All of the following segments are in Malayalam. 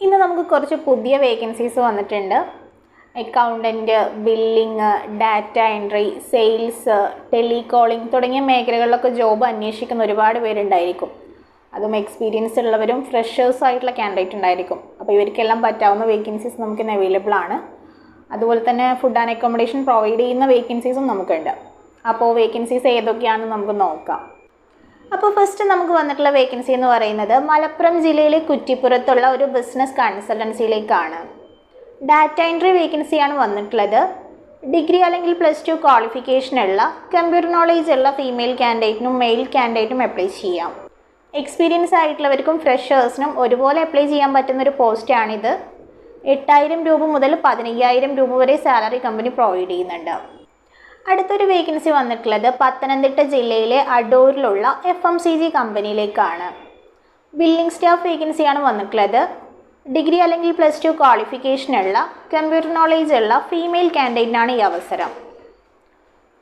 ഇന്ന് നമുക്ക് കുറച്ച് പുതിയ വേക്കൻസീസ് വന്നിട്ടുണ്ട്. Accountant billing data entry sales telecalling തുടങ്ങിയ മേഖലകളിലൊക്കെ ജോബ് അന്വേഷിക്കുന്ന ഒരുപാട് പേരുണ്ടായിരിക്കും. അതും എക്സ്പീരിയൻസ് ഉള്ളവരും ഫ്രഷേഴ്സ് ആയിട്ടുള്ള കാൻഡിഡേറ്റ് ഉണ്ടായിരിക്കും. അപ്പോൾ ഇവർക്കെല്ലാം പറ്റാവുന്ന വേക്കൻസീസ് നമുക്കിന്ന് അവൈലബിൾ ആണ്. അതുപോലെ തന്നെ ഫുഡ് ആൻഡ് അക്കോമഡേഷൻ പ്രൊവൈഡ് ചെയ്യുന്ന വേക്കൻസീസും നമുക്കുണ്ട്. അപ്പോൾ വേക്കൻസീസ് ഏതൊക്കെയാണെന്ന് നമുക്ക് നോക്കാം. അപ്പോൾ ഫസ്റ്റ് നമുക്ക് വന്നിട്ടുള്ള വേക്കൻസി എന്ന് പറയുന്നത് മലപ്പുറം ജില്ലയിലെ കുറ്റിപ്പുറത്തുള്ള ഒരു ബിസിനസ് കൺസൾട്ടൻസിയിലേക്കാണ് ഡാറ്റ എൻട്രി വേക്കൻസിയാണ് വന്നിട്ടുള്ളത്. ഡിഗ്രി അല്ലെങ്കിൽ പ്ലസ് ടു ക്വാളിഫിക്കേഷൻ ഉള്ള കമ്പ്യൂട്ടർ നോളേജ് ഉള്ള ഫീമെയിൽ കാൻഡിഡേറ്റിനും മെയിൽ കാൻഡിഡേറ്റിനും അപ്ലൈ ചെയ്യാം. എക്സ്പീരിയൻസ് ആയിട്ടുള്ളവർക്കും ഫ്രഷേഴ്സിനും ഒരുപോലെ അപ്ലൈ ചെയ്യാൻ പറ്റുന്ന ഒരു പോസ്റ്റാണിത് എട്ടായിരം രൂപ മുതൽ പതിനയ്യായിരം രൂപ വരെ സാലറി കമ്പനി പ്രൊവൈഡ് ചെയ്യുന്നുണ്ട്. അടുത്തൊരു വേക്കൻസി വന്നിട്ടുള്ളത് പത്തനംതിട്ട ജില്ലയിലെ അടൂരിലുള്ള എഫ് എം സി ജി കമ്പനിയിലേക്കാണ് ബില്ലിംഗ് സ്റ്റാഫ് വേക്കൻസിയാണ് വന്നിട്ടുള്ളത്. ഡിഗ്രി അല്ലെങ്കിൽ പ്ലസ് ടു ക്വാളിഫിക്കേഷനുള്ള കമ്പ്യൂട്ടർ നോളേജ് ഉള്ള ഫീമെയിൽ കാൻഡിഡേറ്റിനാണ് ഈ അവസരം.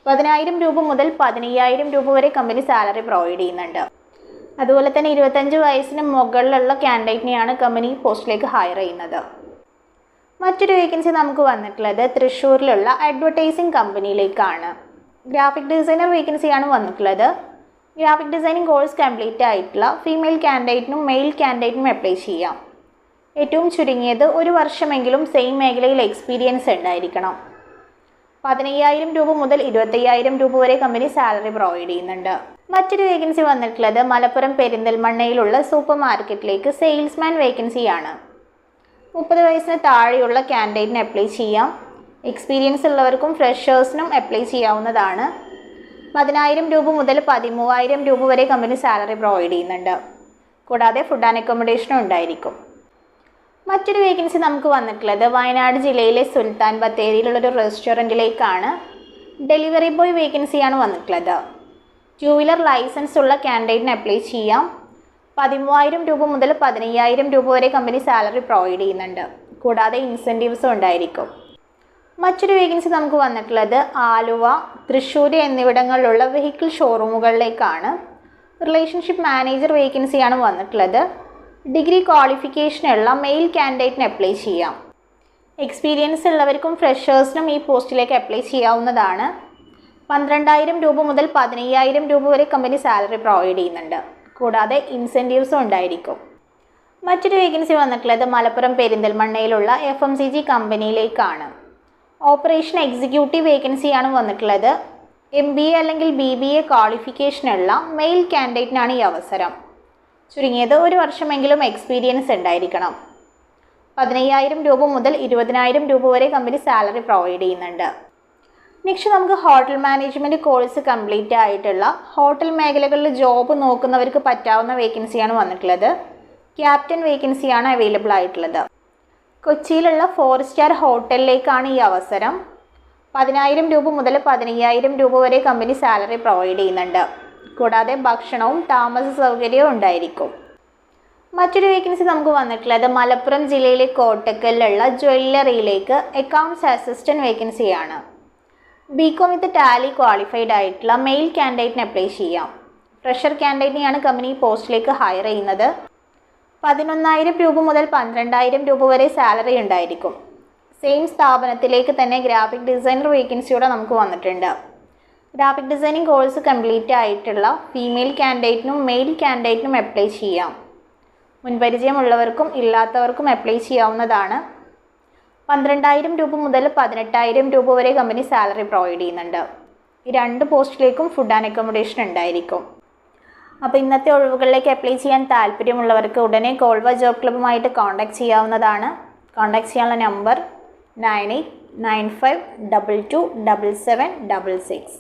പതിനായിരം രൂപ മുതൽ പതിനയ്യായിരം രൂപ വരെ കമ്പനി സാലറി പ്രൊവൈഡ് ചെയ്യുന്നുണ്ട്. അതുപോലെ തന്നെ ഇരുപത്തഞ്ച് വയസ്സിന് മുകളിലുള്ള കാൻഡിഡേറ്റിനെയാണ് കമ്പനി പോസ്റ്റിലേക്ക് ഹയർ ചെയ്യുന്നത്. മറ്റൊരു വേക്കൻസി നമുക്ക് വന്നിട്ടുള്ളത് തൃശ്ശൂരിലുള്ള അഡ്വർടൈസിങ് കമ്പനിയിലേക്കാണ് ഗ്രാഫിക് ഡിസൈനർ വേക്കൻസിയാണ് വന്നിട്ടുള്ളത്. ഗ്രാഫിക് ഡിസൈനിങ് കോഴ്സ് കംപ്ലീറ്റ് ആയിട്ടുള്ള ഫീമെയിൽ കാൻഡിഡേറ്റിനും മെയിൽ കാൻഡിഡേറ്റിനും അപ്ലൈ ചെയ്യാം. ഏറ്റവും ചുരുങ്ങിയത് ഒരു വർഷമെങ്കിലും സെയിം മേഖലയിൽ എക്സ്പീരിയൻസ് ഉണ്ടായിരിക്കണം. പതിനയ്യായിരം രൂപ മുതൽ ഇരുപത്തയ്യായിരം രൂപ വരെ കമ്പനി സാലറി പ്രൊവൈഡ് ചെയ്യുന്നുണ്ട്. മറ്റൊരു വേക്കൻസി വന്നിട്ടുള്ളത് മലപ്പുറം പെരിന്തൽമണ്ണയിലുള്ള സൂപ്പർ മാർക്കറ്റിലേക്ക് സെയിൽസ്മാൻ വേക്കൻസിയാണ് മുപ്പത് വയസ്സിന് താഴെയുള്ള കാൻഡിഡേറ്റിന് അപ്ലൈ ചെയ്യാം. എക്സ്പീരിയൻസ് ഉള്ളവർക്കും ഫ്രഷേഴ്സിനും അപ്ലൈ ചെയ്യാവുന്നതാണ്. പതിനായിരം രൂപ മുതൽ പതിമൂവായിരം രൂപ വരെ കമ്പനി സാലറി പ്രൊവൈഡ് ചെയ്യുന്നുണ്ട്. കൂടാതെ ഫുഡ് ആൻഡ് അക്കോമഡേഷനും ഉണ്ടായിരിക്കും. മറ്റൊരു വേക്കൻസി നമുക്ക് വന്നിട്ടുള്ളത് വയനാട് ജില്ലയിലെ സുൽത്താൻ ബത്തേരിയിലുള്ളൊരു റെസ്റ്റോറന്റിലേക്കാണ് ഡെലിവറി ബോയ് വേക്കൻസിയാണ് വന്നിട്ടുള്ളത്. ടു വീലർ ലൈസൻസ് ഉള്ള കാൻഡിഡേറ്റിന് അപ്ലൈ ചെയ്യാം. പതിമൂവായിരം രൂപ മുതൽ പതിനയ്യായിരം രൂപ വരെ കമ്പനി സാലറി പ്രൊവൈഡ് ചെയ്യുന്നുണ്ട്. കൂടാതെ ഇൻസെന്റീവ്സും ഉണ്ടായിരിക്കും. മറ്റൊരു വേക്കൻസി നമുക്ക് വന്നിട്ടുള്ളത് ആലുവ തൃശ്ശൂർ എന്നിവിടങ്ങളിലുള്ള വെഹിക്കിൾ ഷോറൂമുകളിലേക്കാണ് റിലേഷൻഷിപ്പ് മാനേജർ വേക്കൻസിയാണ് വന്നിട്ടുള്ളത്. ഡിഗ്രി ക്വാളിഫിക്കേഷനുള്ള മെയിൽ കാൻഡിഡേറ്റിന് അപ്ലൈ ചെയ്യാം. എക്സ്പീരിയൻസ് ഉള്ളവർക്കും ഫ്രഷേഴ്സിനും ഈ പോസ്റ്റിലേക്ക് അപ്ലൈ ചെയ്യാവുന്നതാണ്. പന്ത്രണ്ടായിരം രൂപ മുതൽ പതിനയ്യായിരം രൂപ വരെ കമ്പനി സാലറി പ്രൊവൈഡ് ചെയ്യുന്നുണ്ട്. കൂടാതെ ഇൻസെന്റീവ്സും ഉണ്ടായിരിക്കും. മറ്റൊരു വേക്കൻസി വന്നിട്ടുള്ളത് മലപ്പുറം പെരിന്തൽമണ്ണയിലുള്ള എഫ് എം സി ജി കമ്പനിയിലേക്കാണ് ഓപ്പറേഷൻ എക്സിക്യൂട്ടീവ് വേക്കൻസിയാണ് വന്നിട്ടുള്ളത്. എം ബി എ അല്ലെങ്കിൽ ബി ബി എ ക്വാളിഫിക്കേഷനുള്ള മെയിൽ കാൻഡിഡേറ്റിനാണ് ഈ അവസരം. ചുരുങ്ങിയത് ഒരു വർഷമെങ്കിലും എക്സ്പീരിയൻസ് ഉണ്ടായിരിക്കണം. പതിനയ്യായിരം രൂപ മുതൽ ഇരുപതിനായിരം രൂപ വരെ കമ്പനി സാലറി പ്രൊവൈഡ് ചെയ്യുന്നുണ്ട്. നെക്സ്റ്റ് നമുക്ക് ഹോട്ടൽ മാനേജ്മെന്റ് കോഴ്സ് കംപ്ലീറ്റ് ആയിട്ടുള്ള ഹോട്ടൽ മേഖലകളിൽ ജോബ് നോക്കുന്നവർക്ക് പറ്റാവുന്ന വേക്കൻസിയാണ് വന്നിട്ടുള്ളത്. ക്യാപ്റ്റൻ വേക്കൻസിയാണ് അവൈലബിൾ ആയിട്ടുള്ളത്. കൊച്ചിയിലുള്ള ഫോർ സ്റ്റാർ ഹോട്ടലിലേക്കാണ് ഈ അവസരം. പതിനായിരം രൂപ മുതൽ പതിനയ്യായിരം രൂപ വരെ കമ്പനി സാലറി പ്രൊവൈഡ് ചെയ്യുന്നുണ്ട്. കൂടാതെ ഭക്ഷണവും താമസ സൗകര്യവും ഉണ്ടായിരിക്കും. മറ്റൊരു വേക്കൻസി നമുക്ക് വന്നിട്ടുള്ളത് മലപ്പുറം ജില്ലയിലെ കോട്ടക്കലിലുള്ള ജ്വല്ലറിയിലേക്ക് അക്കൗണ്ട്സ് അസിസ്റ്റന്റ് വേക്കൻസിയാണ് B com with tally qualified ആയിട്ടുള്ള മെയിൽ കാൻഡിഡേറ്റിന് അപ്ലൈ ചെയ്യാം. ഫ്രഷർ കാൻഡിഡേറ്റിനെയാണ് കമ്പനി പോസ്റ്റിലേക്ക് ഹയർ ചെയ്യുന്നത്. പതിനൊന്നായിരം രൂപ മുതൽ പന്ത്രണ്ടായിരം രൂപ വരെ സാലറി ഉണ്ടായിരിക്കും. സെയിം സ്ഥാപനത്തിലേക്ക് തന്നെ ഗ്രാഫിക് ഡിസൈനർ വേക്കൻസിയോടെ നമുക്ക് വന്നിട്ടുണ്ട്. ഗ്രാഫിക് ഡിസൈനിങ് കോഴ്സ് കംപ്ലീറ്റ് ആയിട്ടുള്ള ഫീമെയിൽ കാൻഡിഡേറ്റിനും മെയിൽ കാൻഡിഡേറ്റിനും അപ്ലൈ ചെയ്യാം. മുൻപരിചയമുള്ളവർക്കും ഇല്ലാത്തവർക്കും അപ്ലൈ ചെയ്യാവുന്നതാണ്. പന്ത്രണ്ടായിരം രൂപ മുതൽ പതിനെട്ടായിരം രൂപ വരെ കമ്പനി സാലറി പ്രൊവൈഡ് ചെയ്യുന്നുണ്ട്. ഈ രണ്ട് പോസ്റ്റിലേക്കും ഫുഡ് ആൻഡ് അക്കോമഡേഷൻ ഉണ്ടായിരിക്കും. അപ്പോൾ ഇന്നത്തെ ഒഴിവുകളിലേക്ക് അപ്ലൈ ചെയ്യാൻ താല്പര്യമുള്ളവർക്ക് ഉടനെ കോൾവ ജോബ് ക്ലബ്ബുമായിട്ട് കോൺടാക്ട് ചെയ്യാവുന്നതാണ്. കോൺടാക്ട് ചെയ്യാനുള്ള number nine eight nine five double two double seven double six